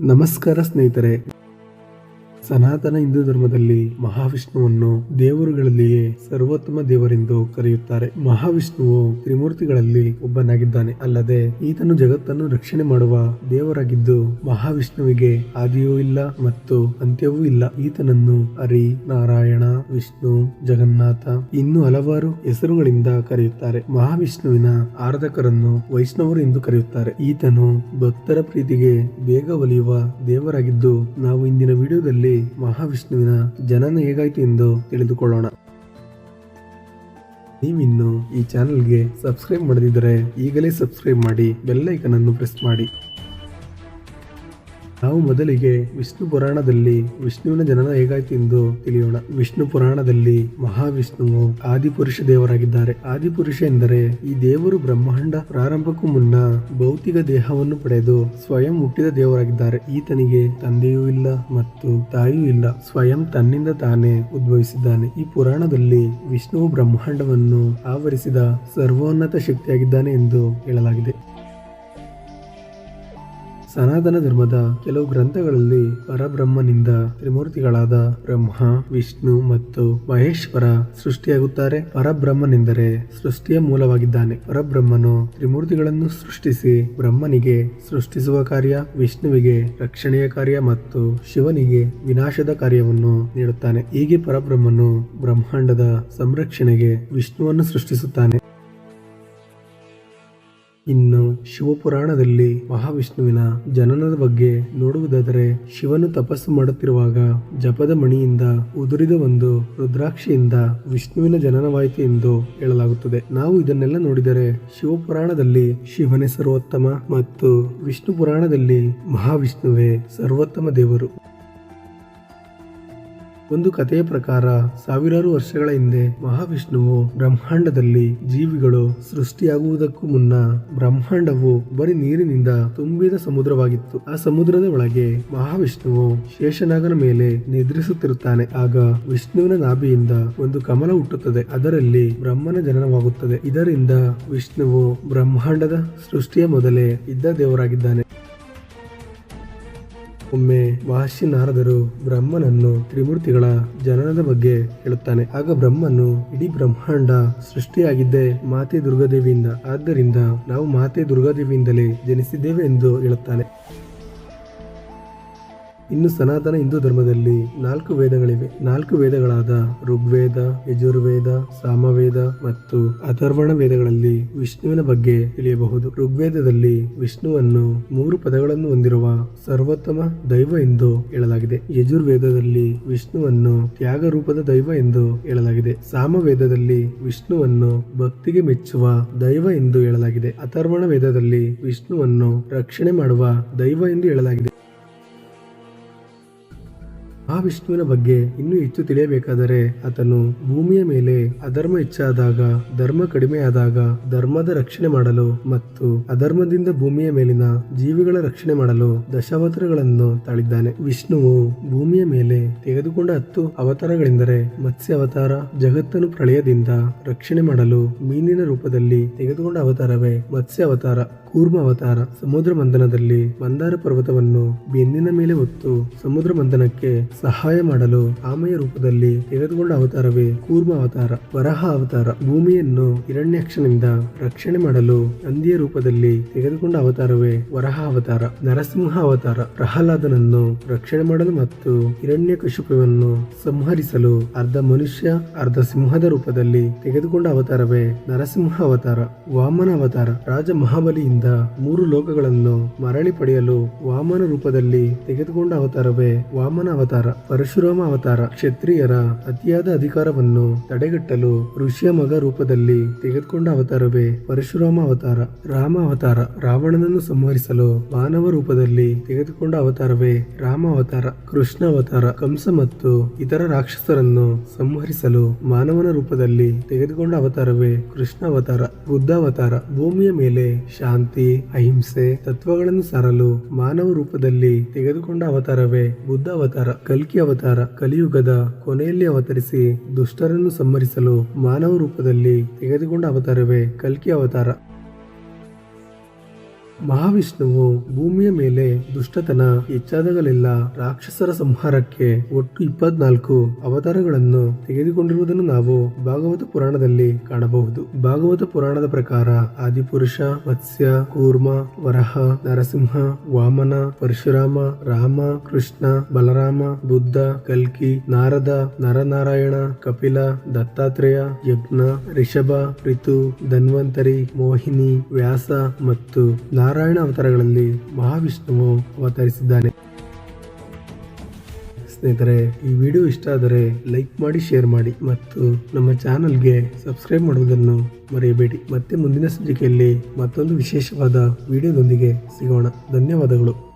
ನಮಸ್ಕಾರ ಸ್ನೇಹಿತರೆ. ಸನಾತನ ಹಿಂದೂ ಧರ್ಮದಲ್ಲಿ ಮಹಾವಿಷ್ಣುವನ್ನು ದೇವರುಗಳಲ್ಲಿಯೇ ಸರ್ವೋತ್ತಮ ದೇವರೆಂದು ಕರೆಯುತ್ತಾರೆ. ಮಹಾವಿಷ್ಣುವು ತ್ರಿಮೂರ್ತಿಗಳಲ್ಲಿ ಒಬ್ಬನಾಗಿದ್ದಾನೆ. ಅಲ್ಲದೆ ಈತನು ಜಗತ್ತನ್ನು ರಕ್ಷಣೆ ಮಾಡುವ ದೇವರಾಗಿದ್ದು ಮಹಾವಿಷ್ಣುವಿಗೆ ಆದಿಯೂ ಇಲ್ಲ ಮತ್ತು ಅಂತ್ಯವೂ ಇಲ್ಲ. ಈತನನ್ನು ಹರಿ, ನಾರಾಯಣ, ವಿಷ್ಣು, ಜಗನ್ನಾಥ ಇನ್ನು ಹಲವಾರು ಹೆಸರುಗಳಿಂದ ಕರೆಯುತ್ತಾರೆ. ಮಹಾವಿಷ್ಣುವಿನ ಆರಾಧಕರನ್ನು ವೈಷ್ಣವರು ಎಂದು ಕರೆಯುತ್ತಾರೆ. ಈತನು ಭಕ್ತರ ಪ್ರೀತಿಗೆ ಬೇಗ ಒಲಿಯುವ ದೇವರಾಗಿದ್ದು ನಾವು ಇಂದಿನ ವಿಡಿಯೋದಲ್ಲಿ ಮಹಾವಿಷ್ಣುವಿನ ಜನನ ಹೇಗಾಯಿತು ಎಂದು ತಿಳಿದುಕೊಳ್ಳೋಣ. ನೀವಿನ್ನು ಈ ಚಾನೆಲ್ಗೆ ಸಬ್ಸ್ಕ್ರೈಬ್ ಮಾಡದಿದ್ದರೆ ಈಗಲೇ ಸಬ್ಸ್ಕ್ರೈಬ್ ಮಾಡಿ, ಬೆಲ್ ಐಕನ್ ಅನ್ನು ಪ್ರೆಸ್ ಮಾಡಿ. ನಾವು ಮೊದಲಿಗೆ ವಿಷ್ಣು ಪುರಾಣದಲ್ಲಿ ವಿಷ್ಣುವಿನ ಜನನ ಹೇಗಾಯ್ತು ಎಂದು ತಿಳಿಯೋಣ. ವಿಷ್ಣು ಪುರಾಣದಲ್ಲಿ ಮಹಾವಿಷ್ಣುವು ಆದಿಪುರುಷ ದೇವರಾಗಿದ್ದಾರೆ. ಆದಿಪುರುಷ ಎಂದರೆ ಈ ದೇವರು ಬ್ರಹ್ಮಾಂಡ ಪ್ರಾರಂಭಕ್ಕೂ ಮುನ್ನ ಭೌತಿಕ ದೇಹವನ್ನು ಪಡೆದು ಸ್ವಯಂ ಹುಟ್ಟಿದ ದೇವರಾಗಿದ್ದಾರೆ. ಈತನಿಗೆ ತಂದೆಯೂ ಇಲ್ಲ ಮತ್ತು ತಾಯಿಯೂ ಇಲ್ಲ. ಸ್ವಯಂ ತನ್ನಿಂದ ತಾನೇ ಉದ್ಭವಿಸಿದ್ದಾನೆ. ಈ ಪುರಾಣದಲ್ಲಿ ವಿಷ್ಣುವು ಬ್ರಹ್ಮಾಂಡವನ್ನು ಆವರಿಸಿದ ಸರ್ವೋನ್ನತ ಶಕ್ತಿಯಾಗಿದ್ದಾನೆ ಎಂದು ಹೇಳಲಾಗಿದೆ. ಸನಾತನ ಧರ್ಮದ ಕೆಲವು ಗ್ರಂಥಗಳಲ್ಲಿ ಪರಬ್ರಹ್ಮನಿಂದ ತ್ರಿಮೂರ್ತಿಗಳಾದ ಬ್ರಹ್ಮ, ವಿಷ್ಣು ಮತ್ತು ಮಹೇಶ್ವರ ಸೃಷ್ಟಿಯಾಗುತ್ತಾರೆ. ಪರಬ್ರಹ್ಮನೆಂದರೆ ಸೃಷ್ಟಿಯ ಮೂಲವಾಗಿದ್ದಾನೆ. ಪರಬ್ರಹ್ಮನು ತ್ರಿಮೂರ್ತಿಗಳನ್ನು ಸೃಷ್ಟಿಸಿ ಬ್ರಹ್ಮನಿಗೆ ಸೃಷ್ಟಿಸುವ ಕಾರ್ಯ, ವಿಷ್ಣುವಿಗೆ ರಕ್ಷಣೆಯ ಕಾರ್ಯ ಮತ್ತು ಶಿವನಿಗೆ ವಿನಾಶದ ಕಾರ್ಯವನ್ನು ನೀಡುತ್ತಾನೆ. ಹೀಗೆ ಪರಬ್ರಹ್ಮನು ಬ್ರಹ್ಮಾಂಡದ ಸಂರಕ್ಷಣೆಗೆ ವಿಷ್ಣುವನ್ನು ಸೃಷ್ಟಿಸುತ್ತಾನೆ. ಇನ್ನು ಶಿವಪುರಾಣದಲ್ಲಿ ಮಹಾವಿಷ್ಣುವಿನ ಜನನದ ಬಗ್ಗೆ ನೋಡುವುದಾದರೆ ಶಿವನು ತಪಸ್ಸು ಮಾಡುತ್ತಿರುವಾಗ ಜಪದ ಮಣಿಯಿಂದ ಉದುರಿದ ಒಂದು ರುದ್ರಾಕ್ಷಿಯಿಂದ ವಿಷ್ಣುವಿನ ಜನನವಾಯಿತು ಎಂದು ಹೇಳಲಾಗುತ್ತದೆ. ನಾವು ಇದನ್ನೆಲ್ಲ ನೋಡಿದರೆ ಶಿವಪುರಾಣದಲ್ಲಿ ಶಿವನೇ ಸರ್ವೋತ್ತಮ ಮತ್ತು ವಿಷ್ಣು ಪುರಾಣದಲ್ಲಿ ಮಹಾವಿಷ್ಣುವೇ ಸರ್ವೋತ್ತಮ ದೇವರು. ಒಂದು ಕಥೆಯ ಪ್ರಕಾರ ಸಾವಿರಾರು ವರ್ಷಗಳ ಹಿಂದೆ ಮಹಾವಿಷ್ಣುವು ಬ್ರಹ್ಮಾಂಡದಲ್ಲಿ ಜೀವಿಗಳು ಸೃಷ್ಟಿಯಾಗುವುದಕ್ಕೂ ಮುನ್ನ ಬ್ರಹ್ಮಾಂಡವು ಬರೀ ನೀರಿನಿಂದ ತುಂಬಿದ ಸಮುದ್ರವಾಗಿತ್ತು. ಆ ಸಮುದ್ರದ ಒಳಗೆ ಮಹಾವಿಷ್ಣುವು ಶೇಷನಾಗನ ಮೇಲೆ ನಿದ್ರಿಸುತ್ತಿರುತ್ತಾನೆ. ಆಗ ವಿಷ್ಣುವಿನ ನಾಭಿಯಿಂದ ಒಂದು ಕಮಲ ಹುಟ್ಟುತ್ತದೆ. ಅದರಲ್ಲಿ ಬ್ರಹ್ಮನ ಜನನವಾಗುತ್ತದೆ. ಇದರಿಂದ ವಿಷ್ಣುವು ಬ್ರಹ್ಮಾಂಡದ ಸೃಷ್ಟಿಯ ಮೊದಲೇ ಇದ್ದ ದೇವರಾಗಿದ್ದಾನೆ. ಒಮ್ಮೆ ಮಹರ್ಷಿ ನಾರದರು ಬ್ರಹ್ಮನನ್ನು ತ್ರಿಮೂರ್ತಿಗಳ ಜನನದ ಬಗ್ಗೆ ಹೇಳುತ್ತಾನೆ. ಆಗ ಬ್ರಹ್ಮನು ಇಡೀ ಬ್ರಹ್ಮಾಂಡ ಸೃಷ್ಟಿಯಾಗಿದ್ದೇ ಮಾತೆ ದುರ್ಗಾದೇವಿಯಿಂದ. ಆದ್ದರಿಂದ ನಾವು ಮಾತೆ ದುರ್ಗಾದೇವಿಯಿಂದಲೇ ಜನಿಸಿದ್ದೇವೆ ಎಂದು ಹೇಳುತ್ತಾನೆ. ಇನ್ನು ಸನಾತನ ಹಿಂದೂ ಧರ್ಮದಲ್ಲಿ ನಾಲ್ಕು ವೇದಗಳಿವೆ. ನಾಲ್ಕು ವೇದಗಳಾದ ಋಗ್ವೇದ, ಯಜುರ್ವೇದ, ಸಾಮವೇದ ಮತ್ತು ಅಥರ್ವಣ ವೇದಗಳಲ್ಲಿ ವಿಷ್ಣುವಿನ ಬಗ್ಗೆ ತಿಳಿಯಬಹುದು. ಋಗ್ವೇದದಲ್ಲಿ ವಿಷ್ಣುವನ್ನು ಮೂರು ಪದಗಳನ್ನು ಹೊಂದಿರುವ ಸರ್ವೋತ್ತಮ ದೈವ ಎಂದು ಹೇಳಲಾಗಿದೆ. ಯಜುರ್ವೇದದಲ್ಲಿ ವಿಷ್ಣುವನ್ನು ತ್ಯಾಗ ರೂಪದ ದೈವ ಎಂದು ಹೇಳಲಾಗಿದೆ. ಸಾಮವೇದದಲ್ಲಿ ವಿಷ್ಣುವನ್ನು ಭಕ್ತಿಗೆ ಮೆಚ್ಚುವ ದೈವ ಎಂದು ಹೇಳಲಾಗಿದೆ. ಅಥರ್ವಣ ವೇದದಲ್ಲಿ ವಿಷ್ಣುವನ್ನು ರಕ್ಷಣೆ ಮಾಡುವ ದೈವ ಎಂದು ಹೇಳಲಾಗಿದೆ. ಮಹಾವಿಷ್ಣುವಿನ ಬಗ್ಗೆ ಇನ್ನೂ ಹೆಚ್ಚು ತಿಳಿಯಬೇಕಾದರೆ ಆತನು ಭೂಮಿಯ ಮೇಲೆ ಅಧರ್ಮ ಹೆಚ್ಚಾದಾಗ, ಧರ್ಮ ಕಡಿಮೆಯಾದಾಗ ಧರ್ಮದ ರಕ್ಷಣೆ ಮಾಡಲು ಮತ್ತು ಅಧರ್ಮದಿಂದ ಭೂಮಿಯ ಮೇಲಿನ ಜೀವಿಗಳ ರಕ್ಷಣೆ ಮಾಡಲು ದಶಾವತಾರಗಳನ್ನು ತಾಳಿದ್ದಾನೆ. ವಿಷ್ಣುವು ಭೂಮಿಯ ಮೇಲೆ ತೆಗೆದುಕೊಂಡ ಹತ್ತು ಅವತಾರಗಳೆಂದರೆ ಮತ್ಸ್ಯ ಅವತಾರ, ಜಗತ್ತನ್ನು ಪ್ರಳಯದಿಂದ ರಕ್ಷಣೆ ಮಾಡಲು ಮೀನಿನ ರೂಪದಲ್ಲಿ ತೆಗೆದುಕೊಂಡ ಅವತಾರವೇ ಮತ್ಸ್ಯ ಅವತಾರ. ಕೂರ್ಮ ಅವತಾರ ಸಮುದ್ರ ಮಂಥನದಲ್ಲಿ ಮಂದಾರ ಪರ್ವತವನ್ನು ಬೆನ್ನಿನ ಮೇಲೆ ಹೊತ್ತು ಸಮುದ್ರ ಮಂಥನಕ್ಕೆ ಸಹಾಯ ಮಾಡಲು ಆಮೆಯ ರೂಪದಲ್ಲಿ ತೆಗೆದುಕೊಂಡ ಅವತಾರವೇ ಕೂರ್ಮ ಅವತಾರ ವರಹ ಅವತಾರ. ಭೂಮಿಯನ್ನು ಹಿರಣ್ಯಾಕ್ಷನಿಂದ ರಕ್ಷಣೆ ಮಾಡಲು ನಂದಿಯ ರೂಪದಲ್ಲಿ ತೆಗೆದುಕೊಂಡ ಅವತಾರವೇ ವರಹ ಅವತಾರ. ನರಸಿಂಹ ಅವತಾರ. ಪ್ರಹ್ಲಾದನನ್ನು ರಕ್ಷಣೆ ಮಾಡಲು ಮತ್ತು ಹಿರಣ್ಯ ಕಶುಪವನ್ನು ಸಂಹರಿಸಲು ಅರ್ಧ ಮನುಷ್ಯ, ಅರ್ಧ ಸಿಂಹದ ರೂಪದಲ್ಲಿ ತೆಗೆದುಕೊಂಡ ಅವತಾರವೇ ನರಸಿಂಹ ಅವತಾರ. ವಾಮನ ಅವತಾರ. ರಾಜ ಮಹಾಬಲಿಯಿಂದ ಮೂರು ಲೋಕಗಳನ್ನು ಮರಳಿ ಪಡೆಯಲು ವಾಮನ ರೂಪದಲ್ಲಿ ತೆಗೆದುಕೊಂಡ ಅವತಾರವೇ ವಾಮನ ಅವತಾರ, ಪರಶುರಾಮ ಅವತಾರ. ಕ್ಷತ್ರಿಯರ ಅತಿಯಾದ ಅಧಿಕಾರವನ್ನು ತಡೆಗಟ್ಟಲು ಋಷಿಯ ಮಗ ರೂಪದಲ್ಲಿ ತೆಗೆದುಕೊಂಡ ಅವತಾರವೇ ಪರಶುರಾಮ ಅವತಾರ. ರಾಮ ಅವತಾರ, ರಾವಣನನ್ನು ಸಂಹರಿಸಲು ಮಾನವ ರೂಪದಲ್ಲಿ ತೆಗೆದುಕೊಂಡ ಅವತಾರವೇ ರಾಮ ಅವತಾರ. ಕೃಷ್ಣ ಅವತಾರ, ಕಂಸ ಮತ್ತು ಇತರ ರಾಕ್ಷಸರನ್ನು ಸಂಹರಿಸಲು ಮಾನವನ ರೂಪದಲ್ಲಿ ತೆಗೆದುಕೊಂಡ ಅವತಾರವೇ ಕೃಷ್ಣ ಅವತಾರ. ಬುದ್ಧ ಅವತಾರ, ಭೂಮಿಯ ಮೇಲೆ ಶಾಂತಿ ಅಹಿಂಸೆ ತತ್ವಗಳನ್ನು ಸಾರಲು ಮಾನವ ರೂಪದಲ್ಲಿ ತೆಗೆದುಕೊಂಡ ಅವತಾರವೇ ಬುದ್ಧ ಅವತಾರ, ಕಲ್ಕಿ ಅವತಾರ, ಕಲಿಯುಗದ ಕೊನೆಯಲ್ಲಿ ಅವತರಿಸಿ ದುಷ್ಟರನ್ನು ಸಂಹರಿಸಲು ಮಾನವ ರೂಪದಲ್ಲಿ ತೆಗೆದುಕೊಂಡ ಅವತಾರವೇ ಕಲ್ಕಿ ಅವತಾರ. ಮಹಾವಿಷ್ಣುವು ಭೂಮಿಯ ಮೇಲೆ ದುಷ್ಟತನ, ಹೆಚ್ಚಾದಾಗಲೆಲ್ಲ ರಾಕ್ಷಸರ ಸಂಹಾರಕ್ಕೆ ಒಟ್ಟು ಇಪ್ಪತ್ನಾಲ್ಕು ಅವತಾರಗಳನ್ನು ತೆಗೆದುಕೊಂಡಿರುವುದನ್ನು ನಾವು ಭಾಗವತ ಪುರಾಣದಲ್ಲಿ ಕಾಣಬಹುದು. ಭಾಗವತ ಪುರಾಣದ ಪ್ರಕಾರ ಆದಿಪುರುಷ, ಮತ್ಸ್ಯ, ಕೂರ್ಮ, ವರಹ, ನರಸಿಂಹ, ವಾಮನ, ಪರಶುರಾಮ, ರಾಮ, ಕೃಷ್ಣ, ಬಲರಾಮ, ಬುದ್ಧ, ಕಲ್ಕಿ, ನಾರದ, ನರನಾರಾಯಣ, ಕಪಿಲ, ದತ್ತಾತ್ರೇಯ, ಯಜ್ಞ, ರಿಷಭ, ಋತು, ಧನ್ವಂತರಿ, ಮೋಹಿನಿ, ವ್ಯಾಸ ಮತ್ತು ನಾರಾಯಣ ಅವತಾರಗಳಲ್ಲಿ ಮಹಾವಿಷ್ಣುವು ಅವತರಿಸಿದ್ದಾನೆ. ಸ್ನೇಹಿತರೆ, ಈ ವಿಡಿಯೋ ಇಷ್ಟ ಆದರೆ ಲೈಕ್ ಮಾಡಿ, ಶೇರ್ ಮಾಡಿ ಮತ್ತು ನಮ್ಮ ಚಾನಲ್ಗೆ ಸಬ್ಸ್ಕ್ರೈಬ್ ಮಾಡುವುದನ್ನು ಮರೆಯಬೇಡಿ. ಮತ್ತೆ ಮುಂದಿನ ಸಂಚಿಕೆಯಲ್ಲಿ ಮತ್ತೊಂದು ವಿಶೇಷವಾದ ವಿಡಿಯೋದೊಂದಿಗೆ ಸಿಗೋಣ. ಧನ್ಯವಾದಗಳು.